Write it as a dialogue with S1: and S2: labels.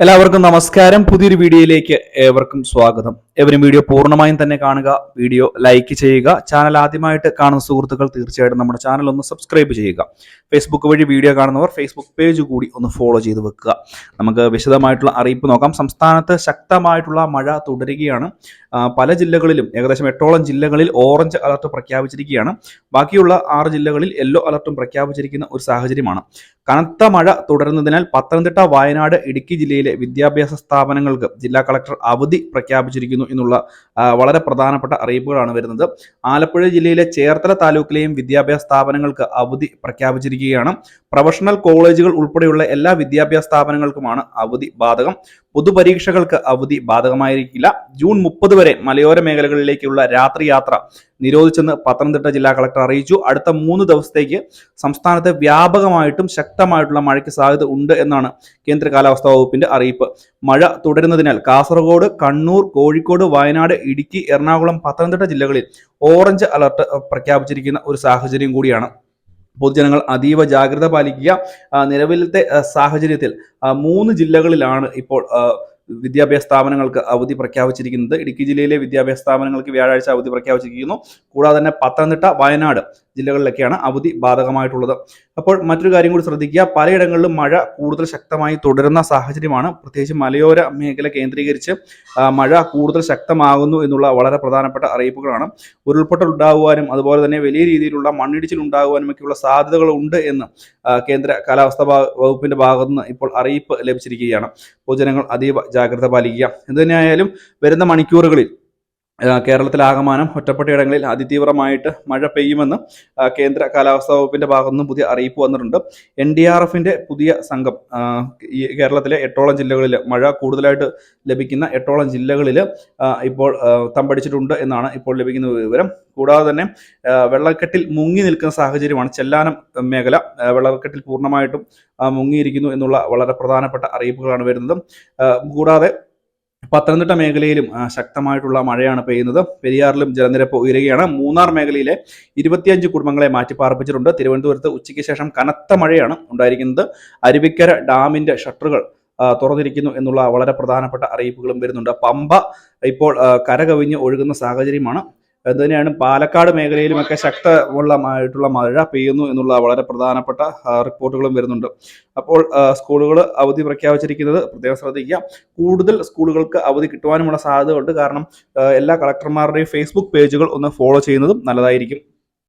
S1: എല്ലാവർക്കും നമസ്കാരം. പുതിയൊരു വീഡിയോയിലേക്ക് ഏവർക്കും സ്വാഗതം. ഏവരും വീഡിയോ പൂർണമായും തന്നെ കാണുക. വീഡിയോ ലൈക്ക് ചെയ്യുക. ചാനൽ ആദ്യമായിട്ട് കാണുന്ന സുഹൃത്തുക്കൾ തീർച്ചയായിട്ടും നമ്മുടെ ചാനൽ ഒന്ന് സബ്സ്ക്രൈബ് ചെയ്യുക. ഫേസ്ബുക്ക് വഴി വീഡിയോ കാണുന്നവർ ഫേസ്ബുക്ക് പേജ് കൂടി ഒന്ന് ഫോളോ ചെയ്ത് വെക്കുക. നമുക്ക് വിശദമായിട്ടുള്ള അറിയിപ്പ് നോക്കാം. സംസ്ഥാനത്ത് ശക്തമായിട്ടുള്ള മഴ തുടരുകയാണ്. പല ജില്ലകളിലും ഏകദേശം എട്ടോളം ജില്ലകളിൽ ഓറഞ്ച് അലർട്ട് പ്രഖ്യാപിച്ചിരിക്കുകയാണ്. ബാക്കിയുള്ള ആറ് ജില്ലകളിൽ യെല്ലോ അലർട്ടും പ്രഖ്യാപിച്ചിരിക്കുന്ന ഒരു സാഹചര്യമാണ്. കനത്ത മഴ തുടരുന്നതിനാൽ പത്തനംതിട്ട വയനാട് ഇടുക്കി ജില്ലയിലെ വിദ്യാഭ്യാസ സ്ഥാപനങ്ങൾക്ക് ജില്ലാ കളക്ടർ അവധി പ്രഖ്യാപിച്ചിരിക്കുന്നു. എന്നുള്ള വളരെ പ്രധാനപ്പെട്ട അറിയിപ്പുകളാണ് വരുന്നത്. ആലപ്പുഴ ജില്ലയിലെ ചേർത്തല താലൂക്കിലെയും വിദ്യാഭ്യാസ സ്ഥാപനങ്ങൾക്ക് അവധി പ്രഖ്യാപിച്ചിരിക്കുകയാണ്. പ്രൊഫഷണൽ കോളേജുകൾ ഉൾപ്പെടെയുള്ള എല്ലാ വിദ്യാഭ്യാസ സ്ഥാപനങ്ങൾക്കുമാണ് അവധി ബാധകം. പൊതുപരീക്ഷകൾക്ക് അവധി ബാധകമായിരിക്കില്ല. ജൂൺ മുപ്പത് വരെ മലയോര മേഖലകളിലേക്കുള്ള രാത്രി യാത്ര നിരോധിച്ചെന്ന് പത്തനംതിട്ട ജില്ലാ കളക്ടർ അറിയിച്ചു. അടുത്ത മൂന്ന് ദിവസത്തേക്ക് സംസ്ഥാനത്ത് വ്യാപകമായിട്ടും ശക്തമായിട്ടുള്ള മഴയ്ക്ക് സാധ്യത ഉണ്ട് എന്നാണ് കേന്ദ്ര കാലാവസ്ഥാ വകുപ്പിന്റെ അറിയിപ്പ്. മഴ തുടരുന്നതിനാൽ കാസർഗോഡ് കണ്ണൂർ കോഴിക്കോട് വയനാട് ഇടുക്കി എറണാകുളം പത്തനംതിട്ട ജില്ലകളിൽ ഓറഞ്ച് അലർട്ട് പ്രഖ്യാപിച്ചിരിക്കുന്ന ഒരു സാഹചര്യം കൂടിയാണ്. പൊതുജനങ്ങൾ അതീവ ജാഗ്രത പാലിക്കുക. നിലവിലത്തെ സാഹചര്യത്തിൽ മൂന്ന് ജില്ലകളിലാണ് ഇപ്പോൾ വിദ്യാഭ്യാസ സ്ഥാപനങ്ങൾക്ക് അവധി പ്രഖ്യാപിച്ചിരിക്കുന്നത്. ഇടുക്കി ജില്ലയിലെ വിദ്യാഭ്യാസ സ്ഥാപനങ്ങൾക്ക് വ്യാഴാഴ്ച അവധി പ്രഖ്യാപിച്ചിരിക്കുന്നു. കൂടാതെ തന്നെ പത്തനംതിട്ട വയനാട് ജില്ലകളിലൊക്കെയാണ് അവധി ബാധകമായിട്ടുള്ളത്. അപ്പോൾ മറ്റൊരു കാര്യം കൂടി ശ്രദ്ധിക്കുക. പലയിടങ്ങളിലും മഴ കൂടുതൽ ശക്തമായി തുടരുന്ന സാഹചര്യമാണ്. പ്രത്യേകിച്ച് മലയോര മേഖല കേന്ദ്രീകരിച്ച് മഴ കൂടുതൽ ശക്തമാകുന്നു എന്നുള്ള വളരെ പ്രധാനപ്പെട്ട അറിയിപ്പുകളാണ്. ഉരുൾപൊട്ടൽ ഉണ്ടാകുവാനും അതുപോലെ തന്നെ വലിയ രീതിയിലുള്ള മണ്ണിടിച്ചിൽ ഉണ്ടാകുവാനും ഒക്കെയുള്ള സാധ്യതകൾ ഉണ്ട് എന്ന് കേന്ദ്ര കാലാവസ്ഥാ വകുപ്പിന്റെ ഭാഗത്തുനിന്ന് ഇപ്പോൾ അറിയിപ്പ് ലഭിച്ചിരിക്കുകയാണ്. പൊതുജനങ്ങൾ അതീവ ജാഗ്രത പാലിക്കുക. എന്തു തന്നെയായാലും വരുന്ന മണിക്കൂറുകളിൽ കേരളത്തിലാകമാനം ഒറ്റപ്പെട്ട ഇടങ്ങളിൽ അതിതീവ്രമായിട്ട് മഴ പെയ്യുമെന്ന് കേന്ദ്ര കാലാവസ്ഥാ വകുപ്പിന്റെ ഭാഗത്തു നിന്നും പുതിയ അറിയിപ്പ് വന്നിട്ടുണ്ട്. എൻ ഡി ആർ എഫിന്റെ പുതിയ സംഘം ഈ കേരളത്തിലെ എട്ടോളം ജില്ലകളിൽ മഴ കൂടുതലായിട്ട് ലഭിക്കുന്ന എട്ടോളം ജില്ലകളിൽ ഇപ്പോൾ തമ്പടിച്ചിട്ടുണ്ട് എന്നാണ് ഇപ്പോൾ ലഭിക്കുന്ന വിവരം. കൂടാതെ തന്നെ വെള്ളക്കെട്ടിൽ മുങ്ങി നിൽക്കുന്ന സാഹചര്യമാണ് ചെല്ലാനം മേഖല വെള്ളക്കെട്ടിൽ പൂർണമായിട്ടും മുങ്ങിയിരിക്കുന്നു എന്നുള്ള വളരെ പ്രധാനപ്പെട്ട അറിയിപ്പുകളാണ് വരുന്നത്. കൂടാതെ പത്തനംതിട്ട മേഖലയിലും ശക്തമായിട്ടുള്ള മഴയാണ് പെയ്യുന്നത്. പെരിയാറിലും ജലനിരപ്പ് ഉയരുകയാണ്. മൂന്നാർ മേഖലയിലെ ഇരുപത്തിയഞ്ച് കുടുംബങ്ങളെ മാറ്റിപ്പാർപ്പിച്ചിട്ടുണ്ട്. തിരുവനന്തപുരത്ത് ഉച്ചയ്ക്ക് ശേഷം കനത്ത മഴയാണ് ഉണ്ടായിരിക്കുന്നത്. അരുവിക്കര ഡാമിന്റെ ഷട്ടറുകൾ തുറന്നിരിക്കുന്നു എന്നുള്ള വളരെ പ്രധാനപ്പെട്ട അറിയിപ്പുകളും വരുന്നുണ്ട്. പമ്പ ഇപ്പോൾ കരകവിഞ്ഞ് ഒഴുകുന്ന സാഹചര്യമാണ് അതുതന്നെയാണ് പാലക്കാട് മേഖലയിലുമൊക്കെ ശക്തമുള്ളമായിട്ടുള്ള മഴ പെയ്യുന്നു എന്നുള്ള വളരെ പ്രധാനപ്പെട്ട റിപ്പോർട്ടുകളും വരുന്നുണ്ട്. അപ്പോൾ സ്കൂളുകൾ അവധി പ്രഖ്യാപിച്ചിരിക്കുന്നത് പ്രത്യേകം ശ്രദ്ധിക്കുക. കൂടുതൽ സ്കൂളുകൾക്ക് അവധി കിട്ടുവാനുമുള്ള സാധ്യത ഉണ്ട് കാരണം എല്ലാ കളക്ടർമാരുടെയും ഫേസ്ബുക്ക് പേജുകൾ ഒന്ന് ഫോളോ ചെയ്യുന്നതും നല്ലതായിരിക്കും.